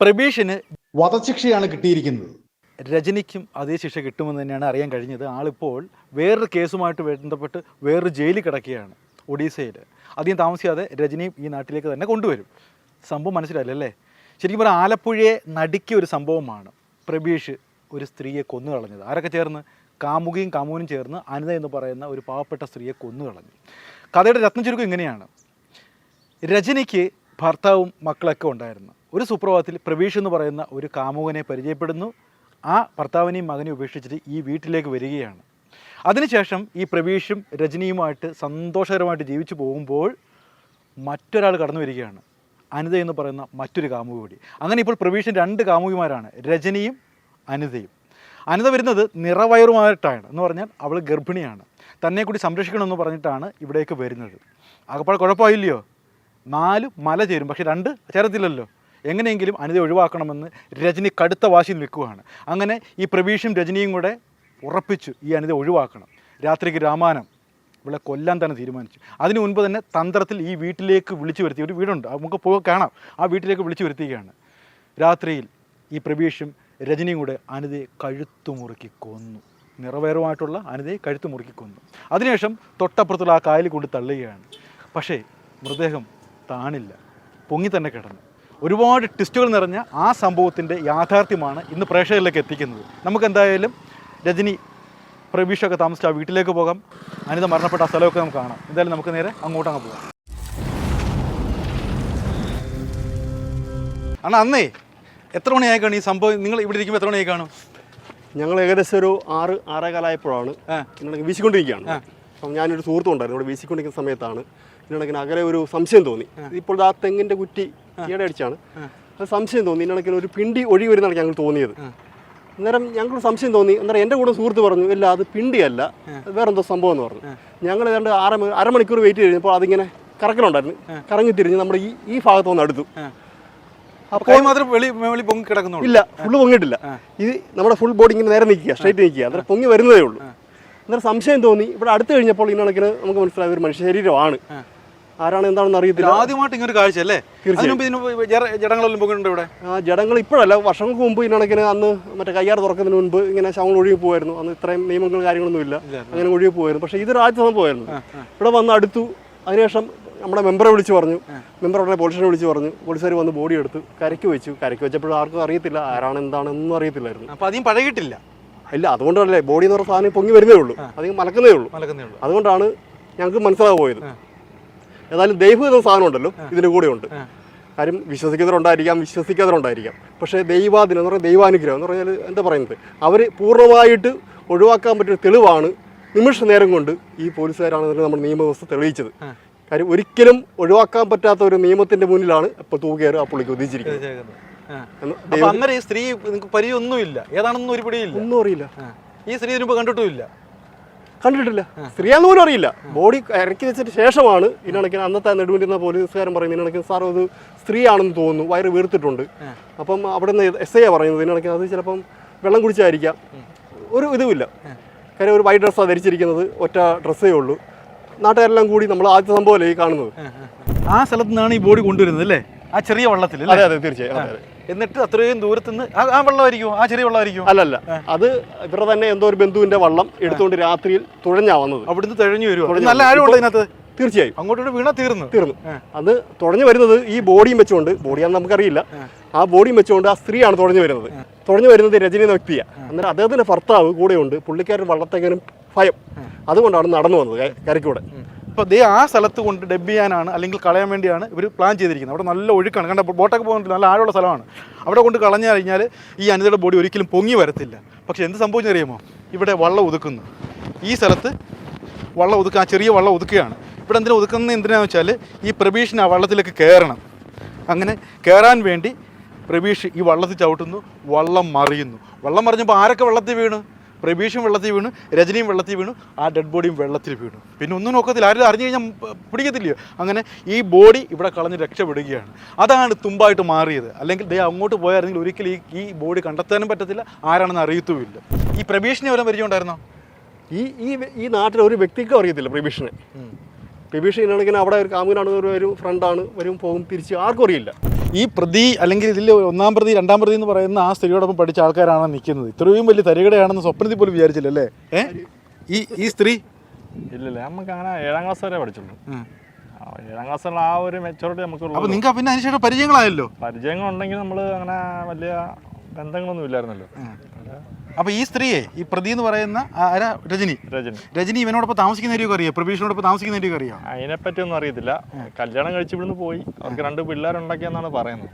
പ്രബീഷിന് വധശിക്ഷയാണ് കിട്ടിയിരിക്കുന്നത്. രജനിക്കും അതേ ശിക്ഷ കിട്ടുമെന്ന് തന്നെയാണ് അറിയാൻ കഴിഞ്ഞത്. ആളിപ്പോൾ വേറൊരു കേസുമായിട്ട് ബന്ധപ്പെട്ട് വേറൊരു ജയിലിൽ കിടക്കുകയാണ് ഒഡീസയിൽ അധികം താമസിയാതെ രജനിയും ഈ നാട്ടിലേക്ക് തന്നെ കൊണ്ടുവരും. സംഭവം മനസ്സിലായില്ലല്ലേ ശരിക്കും പറഞ്ഞാൽ ആലപ്പുഴയെ നടുക്കിയ ഒരു സംഭവമാണ് പ്രബീഷ് ഒരു സ്ത്രീയെ കൊന്നു കളഞ്ഞത്. ആരൊക്കെ ചേർന്ന്? കാമുകിയും കാമുവിനും ചേർന്ന് അനിത എന്ന് പറയുന്ന ഒരു പാവപ്പെട്ട സ്ത്രീയെ കൊന്നു കളഞ്ഞു. കഥയുടെ രത്നം ചുരുക്കം ഇങ്ങനെയാണ്. രജനിക്ക് ഭർത്താവും മക്കളൊക്കെ ഉണ്ടായിരുന്നു. ഒരു സുപ്രഭാതത്തിൽ പ്രവീഷ് എന്ന് പറയുന്ന ഒരു കാമുകനെ പരിചയപ്പെടുന്നു. ആ ഭർത്താവിനെയും മകനെയും ഉപേക്ഷിച്ചിട്ട് ഈ വീട്ടിലേക്ക് വരികയാണ്. അതിനുശേഷം ഈ പ്രവീഷും രജനിയുമായിട്ട് സന്തോഷകരമായിട്ട് ജീവിച്ചു പോകുമ്പോൾ മറ്റൊരാൾ കടന്നു വരികയാണ്. അനിത എന്ന് പറയുന്ന മറ്റൊരു കാമുക കൂടി. അങ്ങനെ ഇപ്പോൾ പ്രവീഷൻ രണ്ട് കാമുകിമാരാണ്. രജനിയും അനിതയും. അനിത വരുന്നത് നിറവയറുമായിട്ടാണ് എന്ന് പറഞ്ഞാൽ അവൾ ഗർഭിണിയാണ്. തന്നെ കൂടി സംരക്ഷിക്കണമെന്ന് പറഞ്ഞിട്ടാണ് ഇവിടേക്ക് വരുന്നത്. അകപ്പാട് കുഴപ്പമായില്ലയോ? നാല് മല ചേരും. പക്ഷെ രണ്ട് ചേരത്തില്ലല്ലോ എങ്ങനെയെങ്കിലും അനിത ഒഴിവാക്കണമെന്ന് രജനി കടുത്ത വാശി നിൽക്കുകയാണ്. അങ്ങനെ ഈ പ്രവീഷും രജനിയും കൂടെ ഉറപ്പിച്ചു ഈ അനിത ഒഴിവാക്കണം. രാത്രിക്ക് രാമാനം ഇവിടെ കൊല്ലാൻ തന്നെ തീരുമാനിച്ചു. അതിനു മുൻപ് തന്നെ തന്ത്രത്തിൽ ഈ വീട്ടിലേക്ക് വിളിച്ചു വരുത്തി ഒരു വീടുണ്ട്. നമുക്ക് പോയി കാണാം. ആ വീട്ടിലേക്ക് വിളിച്ചു വരുത്തുകയാണ് രാത്രിയിൽ ഈ പ്രവീഷും രജനിയും കൂടെ അനിതയെ കഴുത്തു മുറുക്കി കൊന്നു. നിറവേറുമായിട്ടുള്ള അനിതയെ കഴുത്തു മുറുക്കി കൊന്നു. അതിനുശേഷം തൊട്ടപ്പുറത്തുള്ള ആ കായലിൽ കൊണ്ട് തള്ളുകയാണ്. പക്ഷേ മൃതദേഹം താണില്ല. പൊങ്ങി തന്നെ കിടന്നു. ഒരുപാട് ട്വിസ്റ്റുകൾ നിറഞ്ഞ ആ സംഭവത്തിന്റെ യാഥാർത്ഥ്യമാണ് ഇന്ന് പ്രേക്ഷകരിലേക്ക് എത്തിക്കുന്നത്. നമുക്ക് എന്തായാലും രജനി പ്രവീഷൊക്കെ താമസിച്ച ആ വീട്ടിലേക്ക് പോകാം. അനിത മരണപ്പെട്ട ആ സ്ഥലമൊക്കെ നമുക്ക് കാണാം. എന്തായാലും നമുക്ക് നേരെ അങ്ങോട്ട് അങ്ങ് പോകാം. അണ്ണാ അന്നേ എത്ര മണിയായി കാണും ഈ സംഭവം? നിങ്ങൾ ഇവിടെ ഇരിക്കുമ്പോൾ എത്ര മണിയായി കാണും? ഞങ്ങൾ ഏകദേശം ഒരു ആറ് ആറേകാലായപ്പോഴാണ് കാലമായപ്പോഴാണ് വീശിക്കൊണ്ടിരിക്കുകയാണ്. അപ്പം ഞാനൊരു സുഹൃത്തുണ്ടായിരുന്നു ഇവിടെ വീശിക്കൊണ്ടിരിക്കുന്ന സമയത്താണ്. ഇതിനിടയ്ക്ക് അങ്ങനെ ഒരു സംശയം തോന്നി. ഇപ്പോൾ ആ തെങ്ങിന്റെ കുറ്റി ഈടെ അടിച്ചാണ്. അത് സംശയം തോന്നി ഇതിനിടയ്ക്ക് ഒരു പിണ്ടി ഒഴുകി വരുന്നതാണ് ഞങ്ങൾ തോന്നിയത്. അന്നേരം ഞങ്ങൾക്ക് സംശയം തോന്നി അന്നേരം എന്റെ കൂടെ സുഹൃത്ത് പറഞ്ഞു ഇല്ല അത് പിണ്ടിയല്ല വേറെന്തോ സംഭവം എന്ന് പറഞ്ഞു. ഞങ്ങൾ രണ്ട് അര അരമണിക്കൂർ വെയിറ്റ് ചെയ്തപ്പോൾ അതിങ്ങനെ കറക്കലുണ്ടായിരുന്നു. കറങ്ങി തിരിഞ്ഞ് നമ്മുടെ ഈ ഈ ഭാഗത്ത് വന്ന് അടുത്തു. അപ്പോൾ മാത്രം വെളി വെളി പൊങ്ങി ഇല്ല ഫുള്ള് പൊങ്ങിട്ടില്ല ഇത് നമ്മുടെ ഫുൾ ബോഡി ഇങ്ങനെ നേരെ നിൽക്കുക സ്ട്രൈറ്റ് നിൽക്കുക അന്നേരം പൊങ്ങി വരുന്നതേ ഉള്ളൂ. അന്നേരം സംശയം തോന്നി ഇവിടെ അടുത്ത് കഴിഞ്ഞപ്പോൾ ഇന്നണക്കിന് നമുക്ക് മനസ്സിലായ ഒരു മനുഷ്യ ശരീരമാണ്. ആരാണ് എന്താണെന്ന് അറിയത്തില്ല. ആദ്യമായിട്ട് ഇങ്ങനെ കാഴ്ച അല്ലേ ജടങ്ങളെല്ലാം ഇവിടെ? ആ ജടങ്ങൾ ഇപ്പോഴല്ല വർഷങ്ങൾക്ക് മുമ്പ് ഇതിനാണെങ്കിൽ അന്ന് മറ്റേ കയ്യാറ് തുറക്കുന്നതിന് മുൻപ് ഇങ്ങനെ ശവങ്ങൾ ഒഴുകി പോകുമായിരുന്നു അന്ന് ഇത്രയും നിയമങ്ങളും കാര്യങ്ങളൊന്നും ഇല്ല. അങ്ങനെ ഒഴുകി പോകുമായിരുന്നു പക്ഷേ ഇതൊരു ആദ്യ സംഭവമായിരുന്നു. ഇവിടെ വന്ന് അടുത്തു. അതിനുശേഷം നമ്മുടെ മെമ്പറെ വിളിച്ച് പറഞ്ഞു. മെമ്പർ ഉടനെ പോലീസിനെ വിളിച്ച് പറഞ്ഞു. പോലീസുകാർ വന്ന് ബോഡി എടുത്ത് കരയ്ക്ക് വെച്ചു. കരയ്ക്ക് വെച്ചപ്പോഴും ആർക്കും അറിയത്തില്ല ആരാണ് എന്താണെന്നൊന്നും അറിയത്തില്ലായിരുന്നു. അപ്പോൾ അധികം പഴകിട്ടില്ല? ഇല്ല അതുകൊണ്ടല്ലേ ബോഡി എന്ന് പറഞ്ഞ സാധനം പൊങ്ങി വരുന്നേ ഉള്ളൂ. അധികം മലക്കുന്നേ ഉള്ളൂ. അതുകൊണ്ടാണ് ഞങ്ങൾക്ക് മനസ്സിലാകാൻ പോയത്. ഏതായാലും ദൈവം എന്ന സാധനം ഉണ്ടല്ലോ ഇതിന്റെ കൂടെ ഉണ്ട് കാര്യം വിശ്വസിക്കുന്നവരുണ്ടായിരിക്കാം വിശ്വസിക്കാത്തവരുണ്ടായിരിക്കാം. പക്ഷേ ദൈവാദിനം എന്ന് പറഞ്ഞാൽ ദൈവാനുഗ്രഹം എന്ന് പറഞ്ഞാൽ എന്താ പറയുന്നത്? അവർ പൂർണമായിട്ട് ഒഴിവാക്കാൻ പറ്റിയ തെളിവാണ് നിമിഷ നേരം കൊണ്ട് ഈ പോലീസുകാരാണെന്ന് നമ്മുടെ നിയമവ്യവസ്ഥ തെളിയിച്ചത്. കാര്യം ഒരിക്കലും ഒഴിവാക്കാൻ പറ്റാത്ത ഒരു നിയമത്തിന്റെ മുന്നിലാണ് ഇപ്പൊ തൂക്കേറ് ആ. പുള്ളിക്ക് ഉദ്ദേശിച്ചിരിക്കുന്നത് അങ്ങനെ അന്നേരം ഈ സ്ത്രീ നിങ്ങൾക്ക് പരിചയമൊന്നുമില്ല ഏതാണെന്നും ഒരു പിടിയില്ല ഒന്നും അറിയില്ല. ഈ സ്ത്രീ ഇതിനു കണ്ടിട്ടുമില്ല. കണ്ടിട്ടില്ല. സ്ത്രീയാന്ന് പോലും അറിയില്ല. ബോഡി ഇറക്കി വെച്ചിട്ട് ശേഷമാണ് ഇതിനിടയ്ക്ക് അന്നത്തെ നെടുവിലിരുന്ന പോലീസുകാരൻ പറയുന്നത് ഇതിനിടയ്ക്ക് സാർ അത് സ്ത്രീയാണെന്ന് തോന്നുന്നു വയറ് വീർത്തിട്ടുണ്ട്. അപ്പം അവിടെ നിന്ന് എസ് ഐ പറയുന്നത് ഇതിനിടയ്ക്ക് അത് ചിലപ്പം വെള്ളം കുടിച്ചായിരിക്കാം. ഒരു ഇതുമില്ല. കാര്യം ഒരു വൈറ്റ് ഡ്രസ്സാണ് ധരിച്ചിരിക്കുന്നത് ഒറ്റ ഡ്രസ്സേ ഉള്ളൂ. നാട്ടുകാരെല്ലാം കൂടി നമ്മൾ ആദ്യത്തെ സംഭവമല്ലേ ഈ കാണുന്നത്? ആ സ്ഥലത്ത് നിന്നാണ് ഈ ബോഡി കൊണ്ടുവരുന്നത് അല്ലേ? ആ ചെറിയ വള്ളത്തിൽ അതെ അതെ തീർച്ചയായും. എന്നിട്ട് അത്രയും ദൂരത്തുനിന്ന് ആ വെള്ളമായിരിക്കും ആ ചെറിയ വെള്ളമായിരിക്കും അല്ലല്ല. അത് ഇവരുടെ തന്നെ എന്തോ ഒരു ബന്ധുവിന്റെ വള്ളം എടുത്തുകൊണ്ട് രാത്രിയിൽ തുഴഞ്ഞാ വന്നത്. അവിടുന്ന് തഴഞ്ഞു വരുമോ നല്ല ആഴമുള്ള ഇതിനകത്ത്? തീർച്ചയായും. അങ്ങോട്ട് വീണ തീർന്നു. തീർന്നു. അത് തുഴഞ്ഞു വരുന്നത് ഈ ബോഡിയും വെച്ചുകൊണ്ട് ബോഡിയാണെന്ന് നമുക്കറിയില്ല. ആ. ബോഡിയും വെച്ചുകൊണ്ട് ആ സ്ത്രീയാണ് തുഴഞ്ഞു വരുന്നത്. തുഴഞ്ഞു വരുന്നത് രജനി എന്ന വ്യക്തിയാണ് അന്നേരം അദ്ദേഹത്തിന്റെ ഭർത്താവ് കൂടെയുണ്ട്. പുള്ളിക്കാരൻ വള്ളത്തെങ്ങനും ഭയം. അതുകൊണ്ടാണ് നടന്നു വന്നത് കരയ്ക്കൂടെ അപ്പോൾ ദേ ആ സ്ഥലത്ത് കൊണ്ട് ഡബ് ചെയ്യാനാണ് അല്ലെങ്കിൽ കളയാൻ വേണ്ടിയാണ് ഇവർ പ്ലാൻ ചെയ്തിരിക്കുന്നത്. അവിടെ നല്ല ഒഴുക്കാണ്. കണ്ട ബോട്ടൊക്കെ പോകുന്നുണ്ട് നല്ല ആഴമുള്ള സ്ഥലമാണ്. അവിടെ കൊണ്ട് കളഞ്ഞു കഴിഞ്ഞാൽ ഈ അനിതയുടെ ബോഡി ഒരിക്കലും പൊങ്ങി വരത്തില്ല. പക്ഷെ എന്ത് സംഭവിച്ചറിയാമോ ഇവിടെ വള്ളം ഒതുക്കുന്നു. ഈ സ്ഥലത്ത് വള്ളം ഒതുക്കുക ആ ചെറിയ വള്ളം ഒതുക്കുകയാണ്. ഇവിടെ എന്തിനാ ഒതുക്കുന്നത് എന്തിനാണെന്ന് വെച്ചാൽ ഈ പ്രബീഷിന് ആ വള്ളത്തിലേക്ക് കയറണം അങ്ങനെ കയറാൻ വേണ്ടി പ്രബീഷ് ഈ വള്ളത്തിൽ ചവിട്ടുന്നു വള്ളം മറിയുന്നു. വള്ളം മറിഞ്ഞപ്പോൾ ആരൊക്കെ വള്ളത്തിൽ വീണു? പ്രബീഷും വെള്ളത്തിൽ വീണു രജനിയും വെള്ളത്തിൽ വീണു ആ ഡെഡ് ബോഡിയും വെള്ളത്തിൽ വീണു. പിന്നെ ഒന്നും നോക്കത്തില്ല. ആരും അറിഞ്ഞു കഴിഞ്ഞാൽ പിടിക്കത്തില്ലയോ? അങ്ങനെ ഈ ബോഡി ഇവിടെ കളഞ്ഞ് രക്ഷപ്പെടുകയാണ്. അതാണ് തുമ്പായിട്ട് മാറിയത്. അല്ലെങ്കിൽ ദേ അങ്ങോട്ട് പോയായിരുന്നെങ്കിൽ ഒരിക്കലും ഈ ഈ ബോഡി കണ്ടെത്താനും പറ്റത്തില്ല ആരാണെന്ന് അറിയത്തുമില്ല. ഈ പ്രബീഷിനെ അവരെ പരിചയമുണ്ടായിരുന്നോ? ഈ ഈ ഈ നാട്ടിലെ ഒരു വ്യക്തിക്കും അറിയത്തില്ല പ്രബീഷിനെ പ്രബീഷ് ഇങ്ങനെ അവിടെ ഒരു കാമുകനാണ് ഒരു ഫ്രണ്ടാണ് വരും പോകും തിരിച്ച് ആർക്കും അറിയില്ല. ഈ പ്രതി അല്ലെങ്കിൽ ഇതിൽ ഒന്നാം പ്രതി രണ്ടാം പ്രതി എന്ന് പറയുന്ന ആ സ്ത്രീയോടൊപ്പം പഠിച്ച ആൾക്കാരാണ് നിൽക്കുന്നത്. ഇത്രയും വലിയ തരികടയാണെന്ന് സ്വപ്നത്തിൽ പോലും വിചാരിച്ചില്ലല്ലേ ഏ? ഈ ഈ സ്ത്രീ? ഇല്ലല്ല നമുക്ക് അങ്ങനെ ഏഴാം ക്ലാസ് വരെ പഠിച്ചുള്ളൂ ഏഴാം ക്ലാസ്സുള്ള ആ ഒരു മെച്ചോറിറ്റി നമുക്ക് അപ്പോൾ നിങ്ങൾക്ക് പിന്നെ അതിനുശേഷം പരിചയങ്ങളായല്ലോ? പരിചയങ്ങളുണ്ടെങ്കിൽ നമ്മൾ അങ്ങനെ വലിയ ബന്ധങ്ങളൊന്നും ഇല്ലായിരുന്നല്ലോ. അപ്പൊ ഈ സ്ത്രീയെ ഈ പ്രതി എന്ന് പറയുന്ന ആരാ? രജനി. രജനി. രജനി ഇവനോടൊപ്പം താമസിക്കുന്ന അറിയോ? താമസിക്കുന്ന അറിയോ അറിയാം? അതിനെപ്പറ്റി ഒന്നും അറിയത്തില്ല. കല്യാണം കഴിച്ചു ഇവിടുന്ന് പോയി. അവർക്ക് രണ്ട് പിള്ളേരുണ്ടാക്കിയെന്നാണ് പറയുന്നത്.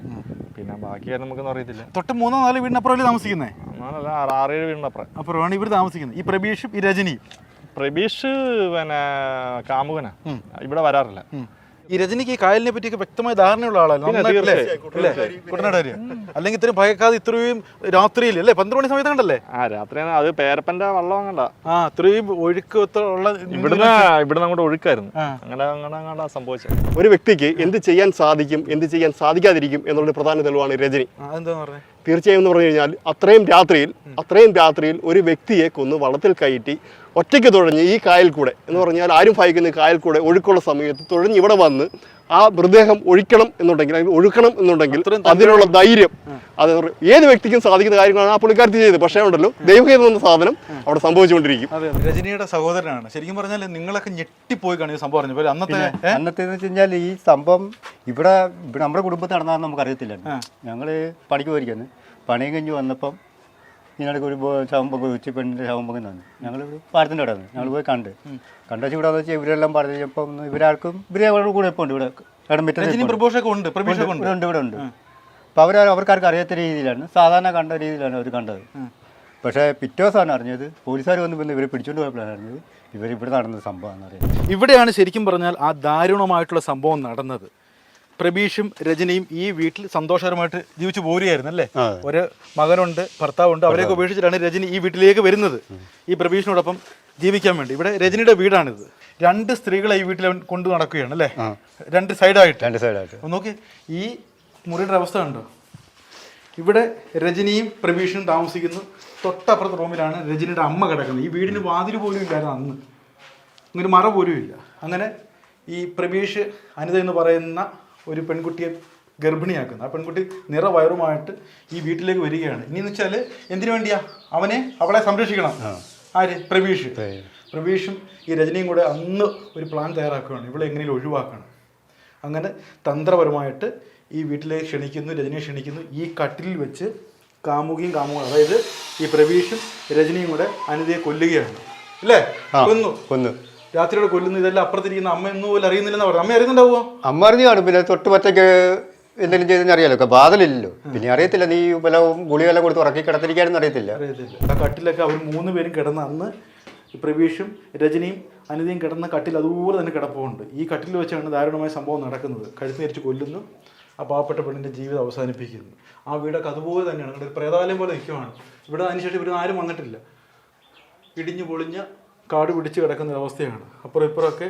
പിന്നെ ബാക്കി കാര്യം നമുക്കൊന്നും അറിയത്തില്ല. തൊട്ട് മൂന്നോ നാല് വീടിനപ്പുറമല്ലേ താമസിക്കുന്നത് എന്നാലല്ല ആറ് ആറേഴ് വീടിനപ്പുറം. അപ്പുറമാണ് ഇവർ താമസിക്കുന്നത്. ഈ പ്രഭീഷും ഈ രജനിയും? പ്രബീഷ് പിന്നെ കാമുകനാ. ഇവിടെ വരാറില്ല. ഈ രജനിക്ക് ഈ കായലിനെ പറ്റിയൊക്കെ വ്യക്തമായ ധാരണയുള്ള ആളല്ലേ. അല്ലെങ്കിൽ ഇത്രയും ഭയക്കാതെ ഇത്രയും രാത്രിയിൽ അല്ലേ? പന്ത്രണ്ട് മണി സമയത്ത് കണ്ടല്ലേ? ആ രാത്രി അത് പേരപ്പന്റെ വള്ളം അങ്ങണ്ട. ആ ഇത്രയും ഒഴുക്ക് ഇവിടുന്ന് ഇവിടുന്ന് അങ്ങോട്ട് ഒഴുക്കായിരുന്നു. അങ്ങനെ അങ്ങനെ അങ്ങനെ സംഭവിച്ചത്. ഒരു വ്യക്തിക്ക് എന്ത് ചെയ്യാൻ സാധിക്കും എന്ത് ചെയ്യാൻ സാധിക്കാതിരിക്കും എന്നുള്ള പ്രധാന തെളിവാണ് രജനി. തീർച്ചയായും എന്ന് പറഞ്ഞു കഴിഞ്ഞാൽ അത്രയും രാത്രിയിൽ അത്രയും രാത്രിയിൽ ഒരു വ്യക്തിയെ കൊന്ന് വള്ളത്തിൽ കയറ്റി ഒറ്റയ്ക്ക് തുഴഞ്ഞ് ഈ കായൽ കൂടെ എന്ന് പറഞ്ഞാൽ ആരും ഭയക്കുന്ന കായൽ കൂടെ ഒഴുക്കുള്ള സമയത്ത് തുഴഞ്ഞ് ഇവിടെ വന്ന് ആ മൃതദേഹം ഒഴിക്കണം എന്നുണ്ടെങ്കിൽ അല്ലെങ്കിൽ ഒഴുക്കണം എന്നുണ്ടെങ്കിൽ അതിനുള്ള ധൈര്യം അത് ഏത് വ്യക്തിക്കും സാധിക്കുന്ന കാര്യങ്ങളാണ് ആ പുള്ളിക്കാരത്തി ചെയ്തത്. പക്ഷേ ഉണ്ടല്ലോ ദൈവഹേതം എന്ന സാധനം അവിടെ സംഭവിച്ചുകൊണ്ടിരിക്കും. രജനിയുടെ സഹോദരനാണ്. ശരിക്കും പറഞ്ഞാൽ നിങ്ങളൊക്കെ ഞെട്ടിപ്പോയി കാണും ഈ സംഭവം പറഞ്ഞു അന്നത്തെ? അന്നത്തെ വെച്ച് കഴിഞ്ഞാൽ ഈ സംഭവം ഇവിടെ ഇവിടെ നമ്മുടെ കുടുംബത്തിൽ നടന്നാന്ന് നമുക്ക് അറിയത്തില്ല ഞങ്ങൾ പണിക്ക് പോയിരിക്കുന്നു. പണിയും കഴിഞ്ഞ് വന്നപ്പം ഇതിനിടയ്ക്ക് ഒരു ശവം പൊങ്ങി ഉച്ച പെണ്ണിന്റെ ശവം പൊങ്ങി വന്നു ഞങ്ങൾ പാടത്തിന്റെ അവിടെ നിന്ന്. ഞങ്ങൾ പോയി കണ്ട്. കണ്ടുവച്ച് ഇവിടെ വെച്ചാൽ ഇവരെല്ലാം പറഞ്ഞപ്പം ഇവരാർക്കും ഇവരെ അവരുടെ കൂടെ ഇപ്പോൾ ഉണ്ട് ഇവിടെ. ഉണ്ട്. ഉണ്ട്. ഇവിടെ ഉണ്ട്. ഇവിടെ ഉണ്ട്. അപ്പോൾ അവർ അവർക്കാർക്ക് അറിയാത്ത രീതിയിലാണ്. സാധാരണ കണ്ട രീതിയിലാണ് അവർ കണ്ടത്. പക്ഷേ പിറ്റേ ദിവസമാണ് അറിഞ്ഞത്. പോലീസുകാർ വന്ന് പിന്നെ ഇവരെ പിടിച്ചുകൊണ്ട് പോയപ്പോഴാണ് അറിഞ്ഞത്. ഇവർ ഇവിടെ നടന്ന സംഭവം എന്ന് പറയുന്നത് ഇവിടെയാണ് ശരിക്കും പറഞ്ഞാൽ ആ ദാരുണമായിട്ടുള്ള സംഭവം നടന്നത്. പ്രബീഷും രജനിയും ഈ വീട്ടിൽ സന്തോഷകരമായിട്ട് ജീവിച്ചു പോരുകയായിരുന്നു അല്ലേ? ഒരു മകനുണ്ട് ഭർത്താവുണ്ട് അവരെയൊക്കെ ഉപേക്ഷിച്ചിട്ടാണ് രജനി ഈ വീട്ടിലേക്ക് വരുന്നത്. ഈ പ്രബീഷിനോടൊപ്പം ജീവിക്കാൻ വേണ്ടി. ഇവിടെ രജനിയുടെ വീടാണിത് രണ്ട് സ്ത്രീകളെ ഈ വീട്ടിൽ കൊണ്ടു നടക്കുകയാണ് അല്ലേ? രണ്ട് സൈഡായിട്ട്. രണ്ട് സൈഡായിട്ട്. നോക്കി. ഈ മുറിയുടെ അവസ്ഥ കണ്ടോ? ഇവിടെ രജനിയും പ്രബീഷനും താമസിക്കുന്നു. തൊട്ടപ്പുറത്തെ റൂമിലാണ് രജനിയുടെ അമ്മ കിടക്കുന്നത്. ഈ വീടിന് വാതിൽ പോലും ഇല്ലായിരുന്നു അന്ന്. അങ്ങനെ മറ പോലും ഇല്ല. അങ്ങനെ ഈ പ്രബീഷ് അനിത എന്ന് പറയുന്ന ഒരു പെൺകുട്ടിയെ ഗർഭിണിയാക്കുന്നത് ആ പെൺകുട്ടി നിറവയറുമായിട്ട് ഈ വീട്ടിലേക്ക് വരികയാണ്. ഇനി എന്ന് വെച്ചാൽ എന്തിനു വേണ്ടിയാ? അവനെ അവളെ സംരക്ഷിക്കണം. ആര്? പ്രവീഷ്. പ്രവീഷും ഈ രജനിയും കൂടെ അന്ന് ഒരു പ്ലാൻ തയ്യാറാക്കുകയാണ്. ഇവളെ എങ്ങനെയും ഒഴിവാക്കണം. അങ്ങനെ തന്ത്രപരമായിട്ട് ഈ വീട്ടിലേക്ക് ക്ഷണിക്കുന്നു രജനിയെ ക്ഷണിക്കുന്നു. ഈ കട്ടിലിൽ വെച്ച് കാമുകിയും കാമുക അതായത് ഈ പ്രവീഷും രജനിയും കൂടെ അനിതയെ കൊല്ലുകയാണ്. അല്ലേ കൊന്നു. കൊന്നു. രാത്രിയോടെ കൊല്ലുന്നു ഇതെല്ലാം അപ്പുറത്തിരിക്കുന്ന അമ്മ ഒന്നും പോലും അറിയുന്നില്ലെന്ന് പറഞ്ഞു അമ്മ അറിയുന്നുണ്ടാവുമോ? അമ്മ അറിഞ്ഞു കാണും പിന്നെ തൊട്ട് മറ്റൊക്കെ എന്തെങ്കിലും ചെയ്തെന്ന് അറിയാലോ ബാധലില്ലല്ലോ പിന്നെ അറിയത്തില്ല നീ ബലവും ഗുളികെല്ലാം കൊടുത്ത് ഉറക്കി കിടത്തിരിക്കാനൊന്നും അറിയത്തില്ല. അറിയത്തില്ല. ആ കട്ടിലൊക്കെ അവർ മൂന്ന് പേരും കിടന്ന അന്ന് പ്രവീഷും രജനിയും അനിതയും കിടന്ന കട്ടിൽ അതുപോലെ തന്നെ കിടപ്പുണ്ട്. ഈ കട്ടിൽ വെച്ചാണ് ദാരുണമായ സംഭവം നടക്കുന്നത്. കഴുത്ത് നേരിച്ച് കൊല്ലുന്നു ആ പാവപ്പെട്ട പെണ്ണിന്റെ ജീവിതം അവസാനിപ്പിക്കുന്നു. ആ വീടൊക്കെ അതുപോലെ തന്നെയാണ്. ഒരു പ്രേതാലയം പോലെ നിൽക്കുവാണ്. ഇവിടെ അതിനുശേഷം ഇവിടെ ആരും വന്നിട്ടില്ല. ഇടിഞ്ഞു പൊളിഞ്ഞ കാട് പിടിച്ച് കിടക്കുന്ന അവസ്ഥയാണ്. അപ്പുറം ഇപ്പുറമൊക്കെ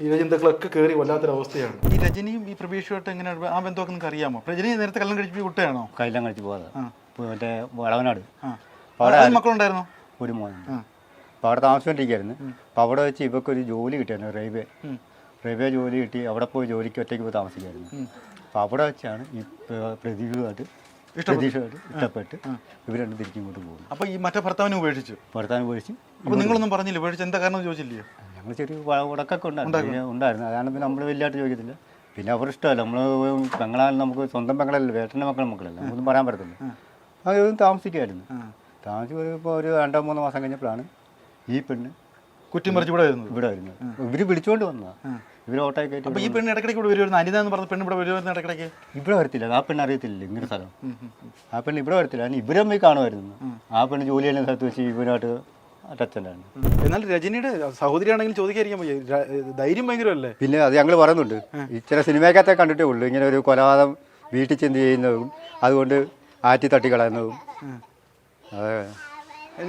ഈ രജന്തക്കളൊക്കെ കയറി വല്ലാത്തൊരവസ്ഥയാണ്. ഈ രജനിയും ഈ പ്രഭീഷുമായിട്ട് എങ്ങനെയാണ് ആ ബന്ധമൊക്കെ നിങ്ങൾക്ക് അറിയാമോ? രജനി നേരത്തെ കല്ലം കഴിച്ച് കുട്ടിയാണോ? കല്ലം കഴിച്ച് പോകാതെ മറ്റേ വളവനാട്. ആ. അവിടെ അതിന് മക്കളുണ്ടായിരുന്നോ? ഒരു മോനുണ്ട്. അപ്പോൾ അവിടെ താമസിച്ചുകൊണ്ടിരിക്കുകയായിരുന്നു അപ്പോൾ അവിടെ വെച്ച് ഒരു ജോലി കിട്ടിയായിരുന്നു റെയിൽവേ. റെയിൽവേ ജോലി കിട്ടി അവിടെ പോയി ജോലിക്ക് ഒറ്റയ്ക്ക് പോയി താമസിക്കായിരുന്നു. അപ്പോൾ അവിടെ വെച്ചാണ് ഈ പ്ര- പ്രദീപുമായിട്ട് പ്രതീക്ഷയായിട്ട് ഇഷ്ടപ്പെട്ട് ഇവർ രണ്ടും തിരിച്ചിങ്ങോട്ട് പോകുന്നത് അപ്പോൾ ഈ മറ്റേ ഭർത്താവിനെ ഉപേക്ഷിച്ചു? ഭർത്താവിനെ ഉപേക്ഷിച്ച് അപ്പോൾ നിങ്ങളൊന്നും പറഞ്ഞില്ല? ഉപേക്ഷിച്ച് എന്താ കാരണം ചോദിച്ചില്ലയോ ഞങ്ങൾ ചെറിയ ഉടക്കൊക്കെ ഉണ്ടായിരുന്നു. ഉണ്ടായിരുന്നു. അതാണ് പിന്നെ നമ്മൾ വലിയതായിട്ട് ചോദിക്കത്തില്ല. പിന്നെ അവർ ഇഷ്ടമല്ല. നമ്മൾ പെങ്ങളാൽ നമുക്ക് സ്വന്തം പെങ്ങളല്ല വേട്ടന്റെ മക്കളും മക്കളല്ല. നമുക്കൊന്നും പറയാൻ പറ്റത്തില്ല. അതൊന്നും താമസിക്കുമായിരുന്നു താമസിച്ച് ഇപ്പോൾ ഒരു രണ്ടോ മൂന്നോ മാസം കഴിഞ്ഞപ്പോഴാണ് ഈ പെണ്ണ് കുറ്റിമറിച്ച് ഇവിടെ വരുന്നത്. ഇവിടെ വരുന്നത്. ഇവർ വിളിച്ചുകൊണ്ട് വന്നതാണ് ഇവർ ഓട്ടോയിൽ കയറ്റി അപ്പോൾ ഈ പെണ്ണ് ഇടയ്ക്കിടയ്ക്ക് ഇവിടെ വരുമായിരുന്നു അനിത എന്ന് പറഞ്ഞ പെണ്ണ് ഇവിടെ വരുമായിരുന്നു ഇടയ്ക്കിടയ്ക്ക്? ഇവിടെ വരത്തില്ല. ആ പെണ്ണ് അറിയത്തില്ല ഇങ്ങനെ സ്ഥലം. ആ പെണ്ണ് ഇവിടെ വരത്തില്ല. ഇവരെ പോയി കാണുമായിരുന്നു. ആ പെണ്ണ് ജോലി ചെയ്യുന്ന സ്ഥലത്ത് വെച്ച് ഇവരായിട്ട് ടച്ചുണ്ടായിരുന്നു എന്നാൽ രജനിയുടെ സഹോദരിയാണെങ്കിൽ ചോദിക്കാതിരിക്കാൻ പോയി ധൈര്യം ഭയങ്കരമല്ലേ? പിന്നെ അത് ഞങ്ങൾ പറയുന്നുണ്ട്. ഈ ചില സിനിമയ്ക്കകത്തെ കണ്ടിട്ടേ ഉള്ളൂ. ഇങ്ങനെ ഒരു കൊലപാതകം വീട്ടിൽ ചെന്ന് ചെയ്യുന്നതും അതുകൊണ്ട് ആറ്റി തട്ടിക്കളയുന്നതും. അതെ.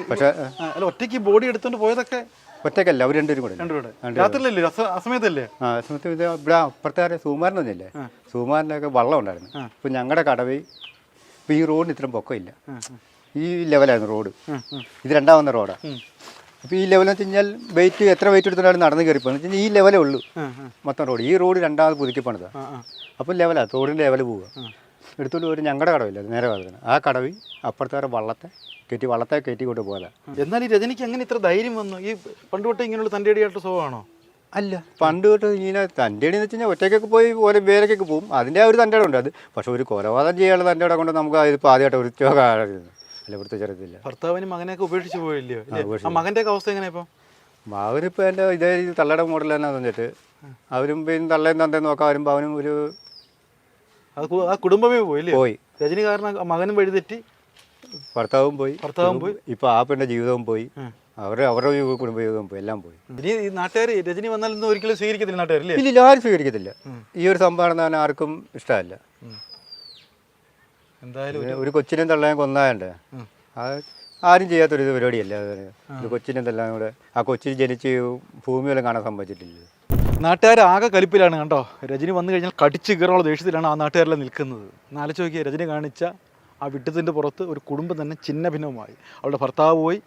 പക്ഷേ അല്ല ഒറ്റയ്ക്ക് ബോഡി എടുത്തുകൊണ്ട് പോയതൊക്കെ ഒറ്റയ്ക്കല്ല അവർ രണ്ടുപേരും കൂടെ രാത്രിയിലല്ലേ? അസമയത്തല്ലേ? ആ അസമയത്ത് ഇത് ഇവിടെ അപ്പുറത്തെ സുമാരൻ ഒന്നില്ലേ സുമാരനൊക്കെ വള്ളം ഉണ്ടായിരുന്നു. ഇപ്പം ഞങ്ങളുടെ കടവിൽ ഇപ്പം ഈ റോഡിന് ഇത്രയും പൊക്കമില്ല. ഈ ലെവലാണ് റോഡ് ഇത് രണ്ടാമത്തെ റോഡാണ് അപ്പോൾ ഈ ലെവൽ വെച്ച് കഴിഞ്ഞാൽ വെയിറ്റ് എത്ര വെയിറ്റ് എടുത്തിട്ടാണ് നടന്ന് കയറി പോകുന്നത് വെച്ച് കഴിഞ്ഞാൽ ഈ ലെവലേ ഉള്ളൂ. മൊത്തം റോഡ് ഈ റോഡ് രണ്ടാമത് പുതുക്കി പണിതാ അപ്പോൾ ലെവലാണ് റോഡിന്റെ ലെവൽ പോവുക. എടുത്തോണ്ട് ഒരു ഞങ്ങളുടെ കടവില്ല നേരെ പറഞ്ഞത് ആ കടവി അപ്പുറത്തെ വള്ളത്തെ കയറ്റി വള്ളത്തെ കയറ്റി കൊണ്ട് പോലെ എന്നാൽ ഈ രജനിക്ക് എങ്ങനെ ഇത്ര ധൈര്യം വന്നു? ഈ പണ്ട് തൊട്ട് ഇങ്ങനെയുള്ള തന്റെ അടിയായിട്ട് സ്വഭാവമാണോ? അല്ല പണ്ട് തൊട്ട് ഇങ്ങനെ തന്റെ എന്ന് വെച്ച് കഴിഞ്ഞാൽ ഒറ്റയ്ക്കൊക്കെ പോയി ഓരോ വേലക്കൊക്കെ പോകും. അതിന്റെ ആ ഒരു തന്റെ ഉണ്ട് അത്. പക്ഷെ ഒരു കൊലപാതകം ചെയ്യാനുള്ള തന്റെ ഇടം കൊണ്ട് നമുക്ക് ഇതിപ്പോൾ ആദ്യമായിട്ട് ഒരു കാണരുത് അല്ല ഇവിടുത്തെ ചെറുതില്ല. ഭർത്താവിന് മകനെയൊക്കെ ഉപേക്ഷിച്ച് പോയില്ലയോ? ആ, മകന്റെ അവസ്ഥ എങ്ങനെയാ ഇപ്പം? അവനിപ്പോൾ എന്റെ ഇതേ തള്ളയുടെ മോഡൽ തന്നെ തന്നിട്ട്. അവരും പിന്നെ തള്ളയും തന്തയും നോക്കാൻ വരുമ്പോൾ അവനും ഒരു ആ കുടുംബമേ പോയില്ലേ പോയി. രജനി കാരണം മകനും വഴിതെറ്റി ഭർത്താവും പോയി. ഭർത്താവും പോയി. ഇപ്പൊ ആ പെണ്ണ ജീവിതവും പോയി. അവരുടെ അവരുടെ കുടുംബ ജീവിതവും പോയി. എല്ലാം പോയി. ഇനി നാട്ടുകാർ രജനി വന്നാലും ഒരിക്കലും സ്വീകരിക്കത്തില്ല നാട്ടുകാരില്ലേ? ഇല്ല ആരും സ്വീകരിക്കത്തില്ല. ഈ ഒരു സംഭവം ആർക്കും ഇഷ്ടമല്ല. എന്തായാലും ഒരു കൊച്ചിനെയും തള്ളയും കൊന്നായണ്ട് അത് ആരും ചെയ്യാത്തൊരു ഇത് പരിപാടിയല്ല ഒരു കൊച്ചിനെയും തള്ളാൻ കൂടെ. ആ കൊച്ചിന് ജനിച്ച് ഭൂമിയെല്ലാം കാണാൻ സംഭവിച്ചിട്ടില്ല നാട്ടുകാർ ആകെ കലിപ്പിലാണ് കണ്ടോ? രജനി വന്നു കഴിഞ്ഞാൽ കടിച്ചു കയറാനുള്ള ദേഷ്യത്തിലാണ് ആ നാട്ടുകാരെല്ലാം നിൽക്കുന്നത്. നാലച്ച് നോക്കിയ രജനി കാണിച്ച ആ വിട്ടത്തിന്റെ പുറത്ത് ഒരു കുടുംബം തന്നെ ചിന്ന ഭിന്നവുമായി അവളുടെ ഭർത്താവ് പോയി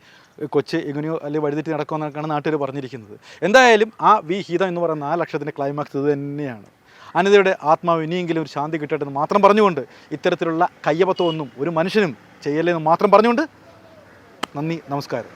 കൊച്ച് എങ്ങനെയോ അല്ലെങ്കിൽ വഴിതെറ്റി നടക്കുമെന്നൊക്കെയാണ് നാട്ടുകാർ പറഞ്ഞിരിക്കുന്നത്. എന്തായാലും ആ വി ഹീത എന്ന് പറയുന്ന നാല് ലക്ഷത്തിന്റെ ക്ലൈമാക്സ് ഇത് തന്നെയാണ്. അനിതയുടെ ആത്മാവ് ഇനിയെങ്കിലും ഒരു ശാന്തി കിട്ടട്ടെ എന്ന് മാത്രം പറഞ്ഞുകൊണ്ട് ഇത്തരത്തിലുള്ള കയ്യബത്തമൊന്നും ഒരു മനുഷ്യനും ചെയ്യല്ലേ എന്ന് മാത്രം പറഞ്ഞുകൊണ്ട് നന്ദി നമസ്കാരം.